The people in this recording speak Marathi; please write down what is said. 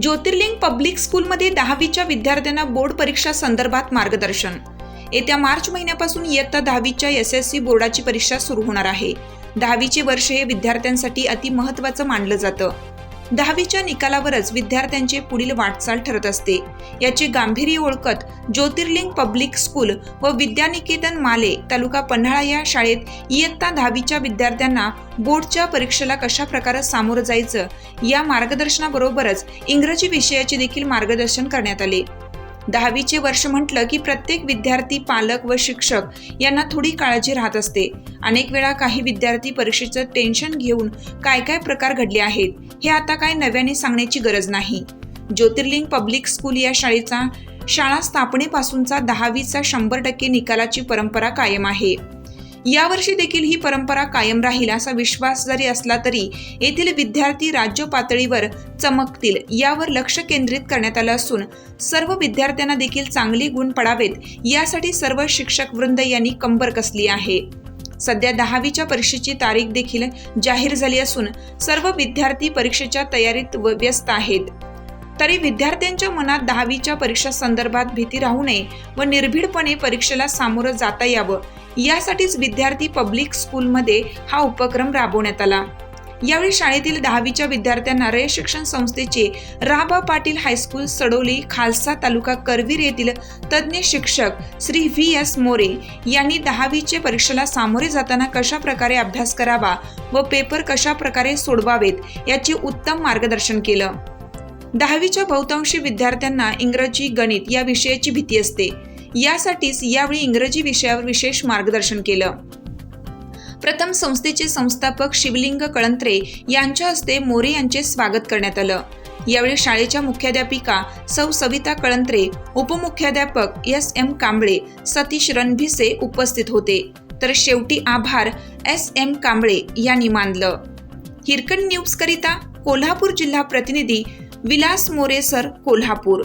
ज्योतिर्लिंग पब्लिक स्कूलमध्ये दहावीच्या विद्यार्थ्यांना बोर्ड परीक्षा संदर्भात मार्गदर्शन. येत्या मार्च महिन्यापासून इयत्ता दहावीच्या एस एस सी बोर्डाची परीक्षा सुरू होणार आहे. दहावीचे वर्ष हे विद्यार्थ्यांसाठी अति महत्त्वाचं मानलं जातं. दहावीच्या निकालावरच विद्यार्थ्यांचे पुढील वाटचाल ठरत असते. याचे गांभीर्य ओळखत ज्योतिर्लिंग पब्लिक स्कूल व विद्यानिकेतन माले तालुका पन्हाळा या शाळेत इयत्ता दहावीच्या विद्यार्थ्यांना बोर्डच्या परीक्षेला कशा प्रकारे सामोरं जायचं या मार्गदर्शनाबरोबरच इंग्रजी विषयाचे देखील मार्गदर्शन करण्यात आले. दहावीचे वर्ष म्हटलं की प्रत्येक विद्यार्थी पालक व शिक्षक यांना थोडी काळजी राहत असते. अनेक वेळा काही विद्यार्थी परीक्षेचं टेन्शन घेऊन काय काय प्रकार घडले आहेत हे आता काय नव्याने सांगण्याची गरज नाही. ज्योतिर्लिंग पब्लिक स्कूल या शाळेचा शाळा स्थापनेपासूनचा दहावीचा शंभर टक्के निकालाची परंपरा कायम आहे. यावर्षी देखील ही परंपरा कायम राहील असा विश्वास जरी असला तरी येथील विद्यार्थी राज्य पातळीवर चमकतील यावर लक्ष केंद्रित करण्यात आलं असून सर्व विद्यार्थ्यांना देखील चांगले गुण पडावेत यासाठी सर्व शिक्षक वृंद यांनी कंबर कसली आहे. सध्या दहावीच्या परीक्षेची तारीख देखील जाहीर झाली असून सर्व विद्यार्थी परीक्षेच्या तयारीत व- व्यस्त आहेत. तरी विद्यार्थ्यांच्या मनात दहावीच्या परीक्षा संदर्भात भीती राहू नये व निर्भीडपणे परीक्षेला सामोरं जाता यावं यासाठीच विद्यार्थी पब्लिक स्कूलमध्ये हा उपक्रम राबवण्यात आला. यावेळी शाळेतील दहावीच्या विद्यार्थ्यांना रय शिक्षण संस्थेचे राबा पाटील हायस्कूल सडोली खालसा तालुका करवीर येथील तज्ज्ञ शिक्षक श्री व्ही एस मोरे यांनी दहावीचे परीक्षेला सामोरे जाताना कशा प्रकारे अभ्यास करावा व पेपर कशा प्रकारे सोडवावेत याचे उत्तम मार्गदर्शन केलं. दहावीच्या बहुतांशी विद्यार्थ्यांना इंग्रजी गणित या विषयाची भीती असते. यासाठीच यावेळी इंग्रजी विषयावर विशेष मार्गदर्शन केलं. प्रथम संस्थेचे संस्थापक शिवलिंग कळंत्रे यांच्या हस्ते मोरे यांचे स्वागत करण्यात आलं. यावेळी शाळेच्या मुख्याध्यापिका सौ सविता कळंत्रे उपमुख्याध्यापक एस एम कांबळे सतीश रणभिसे उपस्थित होते. तर शेवटी आभार एस एम कांबळे यांनी मानलं. हिरकण न्यूज करिता कोल्हापूर जिल्हा प्रतिनिधी विलास मोरे सर कोल्हापूर.